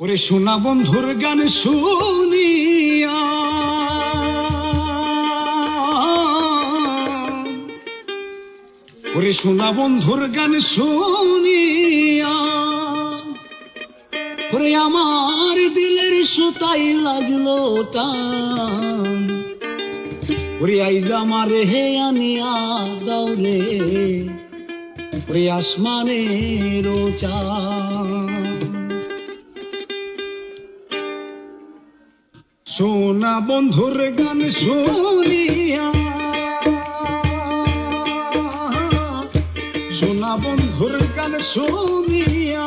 ওরে সোনা বন্ধুর গান শুনিয়া। ওরে সোনা বন্ধুর গান শুনিয়া। ওরে আমার দিলের সুতাই লাগল টান। ওরে আইজ আমার হে আনিয়া দাও রে। ওরে আসমানের চাঁদ। সোনা বন্ধুর গান শুনিয়া। সোনা বন্ধুর গান শুনিয়া।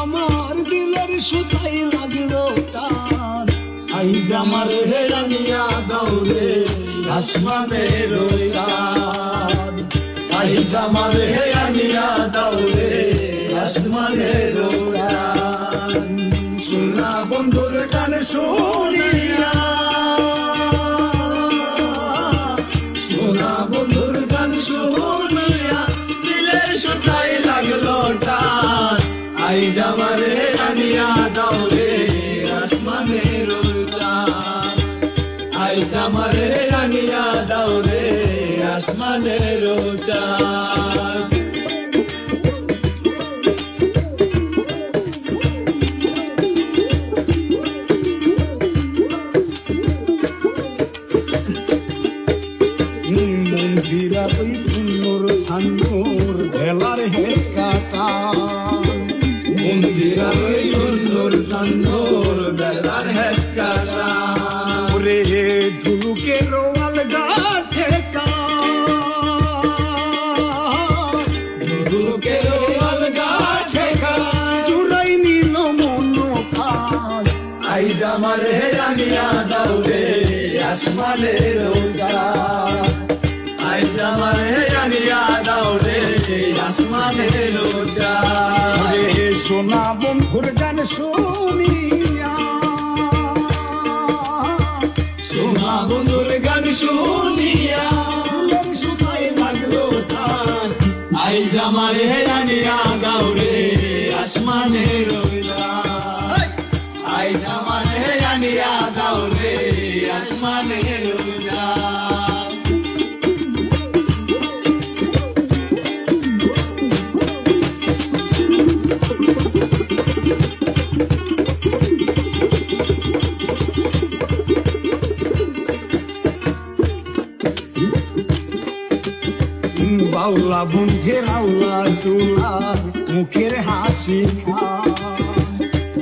আমার দিলের সুতাই লাগল তার। আইজ আমার হেরানিয়া দৌড়ে আসমানের চাঁদ। আইজ আমার হেরানিয়া দৌড়ে আসমানের চাঁদ। বন্ধুর গান শুনিয়া। সোনা বন্ধুর গান শুনিয়া, দিলের সুতাই লাগল টান আইজ আমার রানিয়া দৌড়ে আসমানের চাঁদ আইজ আমার রানিয়া দৌড়ে আসমানের চাঁদ মন্দিরা ওই পুণ্যর ছান্দর ভেলার হে কাটা মন্দিরা ওই পুণ্যর ছান্দর ভেলার হে কাটা ওরে ঢুলুকে রোয়াল গাছে কা। ঢুলুকে রোয়াল গাছে চুরাই নিল মন আইজ আমার রানিয়া দাউরে আসমানের রোজা। আইজ আমার রানিয়া দাউরে আসমানের রোজা রে সোনা বন্ধুর গান শুনিয়া সোনা বন্ধুর গান শুনিয়া সুতায় লাগল তার আইজ আমার রানিয়া দাউরে আসমানের রোজা আইজ আমার রানিয়া দাউরে আসমানের রোজা বাউলা বন্ধের আউলা চুলা মুখের হাসি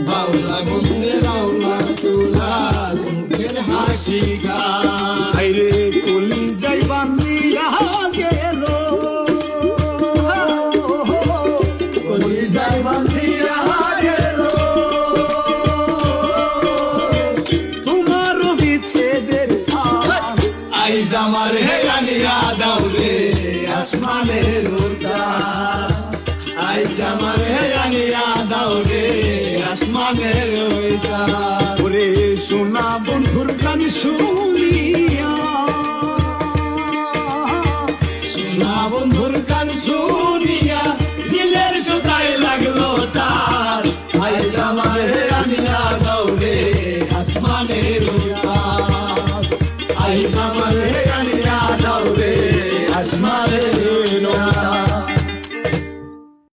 বাউলা বন্ধের আউলা চুলা মুখের হাসি রে জামার হে গানিয়া দাও আসমানে রোজা। আই জামার হে গানিয়া দাও আসমানে রোজা। রোতা ওরে সোনা বন্ধুর গান শুনিয়া। সোনা বন্ধুর গান শুনিয়া নীলের সুতায় লাগল তার। আইজ আমার হে গানিয়া দাও রে আসমানের রোতা আইজ